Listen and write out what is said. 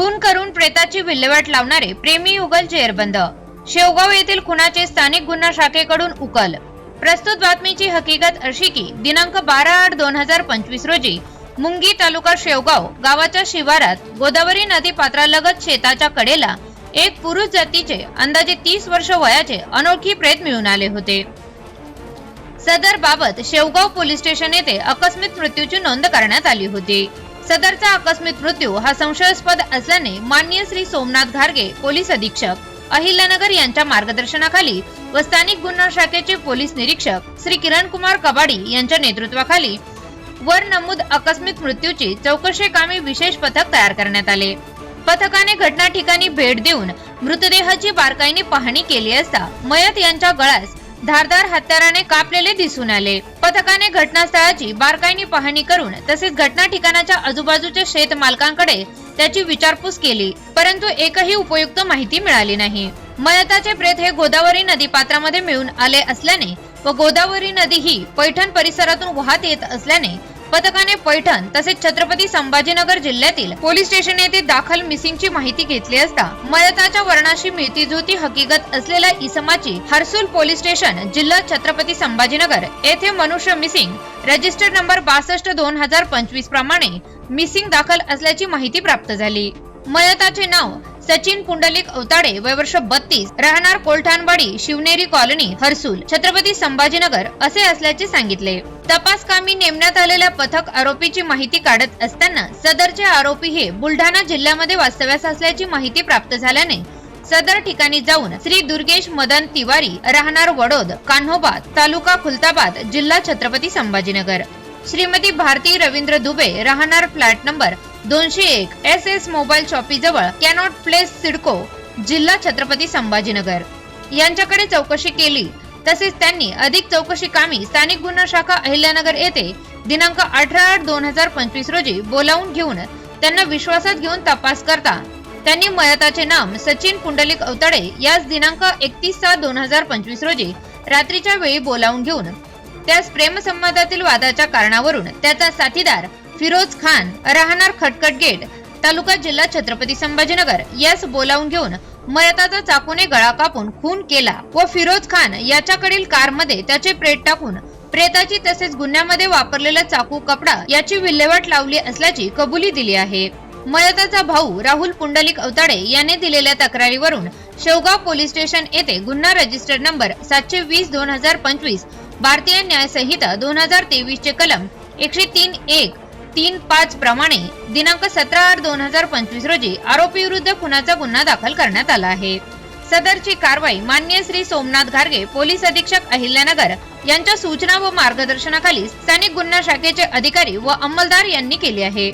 खून करून प्रेताची विल्हेवाट लावणारे प्रेमी युगल जेरबंद. शेवगाव येथील खुनाचे स्थानिक गुन्हा शाखेकडून उकल. प्रस्तुत बातमीची हकीकत अशी की दिनांक बारा आठ दोन हजार पंचवीस रोजी मुंगी तालुका शेवगाव गावाच्या शिवारात गोदावरी नदी पात्रालगत शेताच्या कडेला एक पुरुष जातीचे अंदाजे तीस वर्ष वयाचे अनोळखी प्रेत मिळून आले होते. सदर बाबत शेवगाव पोलीस स्टेशन येथे अकस्मित मृत्यूची नोंद करण्यात आली होती. सदरचा आकस्मिक मृत्यू हा संशयास्पद असल्याने माननीय श्री सोमनाथ घारगे पोलीस अधीक्षक अहिल्यानगर यांच्या मार्गदर्शनाखाली व स्थानिक गुन्हा शाखेचे पोलीस निरीक्षक श्री किरण कुमार कबाडी यांच्या नेतृत्वाखाली वर नमूद आकस्मिक मृत्यूची चौकशी कामी विशेष पथक तयार करण्यात आले. पथकाने घटना ठिकाणी भेट देऊन मृतदेहाची बारकाईने पाहणी केली असता मयत यांच्या गळ्यास धारदार हत्याराने कापलेले दिसून आले. पथकाने घटनास्थळाची बारकाईने पाहणी करून तसेच घटना ठिकाणाच्या आजूबाजूच्या शेत मालकांकडे त्याची विचारपूस केली. परंतु एकही उपयुक्त माहिती मिळाली नाही. मयताचे प्रेत हे गोदावरी नदी पात्रामध्ये मिळून आले असल्याने व गोदावरी नदी ही पैठण परिसरातून वाहत येत असल्याने पथकाने पैठण तसेच छत्रपती संभाजीनगर जिल्ह्यातील पोलीस स्टेशन येथे दाखल मिसिंगची माहिती घेतली असता मयताच्या वर्णाशी मिळतीजुळती हकीकत असलेल्या इसमाची हर्सुल पोलीस स्टेशन जिल्हा छत्रपती संभाजीनगर येथे मनुष्य मिसिंग रजिस्टर नंबर बासष्ट दोन हजार पंचवीस प्रमाणे मिसिंग दाखल असल्याची माहिती प्राप्त झाली. मयताचे नाव सचिन पुंडलिक अवताडे वय वर्ष बत्तीस राहणार कोलठाणवाडी शिवनेरी कॉलनी हर्सुल छत्रपती संभाजीनगर असे असल्याचे सांगितले. तपास कामी नेमण्यात आलेल्या पथक आरोपीची माहिती काढत असताना सदरचे आरोपी हे बुलढाणा जिल्ह्यामध्ये वास्तव्यास असल्याची माहिती प्राप्त झाल्याने सदर ठिकाणी जाऊन श्री दुर्गेश मदन तिवारी राहणार वडोद कान्होबा तालुका खुलताबाद जिल्हा छत्रपती संभाजीनगर. श्रीमती भारती रवींद्र दुबे राहणार फ्लॅट नंबर दोनशे एक एस एस मोबाईल शॉपी जवळ कॅनॉट प्लेस सिडको जिल्हा छत्रपती संभाजीनगर. यांच्याकडे चौकशी केली. तसेच त्यांनी अधिक चौकशी कामी स्थानिक गुन्हा शाखा अहिल्यानगर येथे दिनांक अठरा आठ दोन हजार पंचवीस रोजी बोलावून घेऊन त्यांना विश्वासात घेऊन तपास करता. त्यांनी मयताचे नाम सचिन पुंडलिक अवतडे याच दिनांक एकतीस सात दोन हजार पंचवीस रोजी रात्रीच्या वेळी बोलावून घेऊन त्यास प्रेमसंवादातील वादाच्या कारणावरून त्याचा साथीदार फिरोज खान राहणार खटकट गेट तालुका जिल्हा छत्रपती संभाजीनगर. यास बोलावून घेऊन मयताचा चाकूने गळा कापून खून केला व फिरोज खान याच्याकडील कारमध्ये त्याचे प्रेत टाकून प्रेताची तसेच गुन्ह्यामध्ये वापरलेला चाकू कपडा याची विल्हेवाट लावली असल्याची कबुली दिली आहे. मयताचा भाऊ राहुल पुंडलिक अवताडे याने दिलेल्या तक्रारीवरून शेवगाव पोलीस स्टेशन येथे गुन्हा रजिस्टर नंबर सातशे वीस दोन हजार पंचवीस भारतीय न्याय संहिता दोन हजार तेवीस चे कलम एकशे तीन एक तीन पाच प्रमाणे दिनांक सतरा आठ दोन हजार पंचवीस रोजी आरोपी विरुद्ध खुनाचा गुन्हा दाखल करण्यात आला आहे. सदरची कारवाई मान्य श्री सोमनाथ घारगे पोलीस अधीक्षक अहिल्यानगर यांच्या सूचना व मार्गदर्शनाखाली स्थानिक गुन्हा शाखेचे अधिकारी व अंमलदार यांनी केली आहे.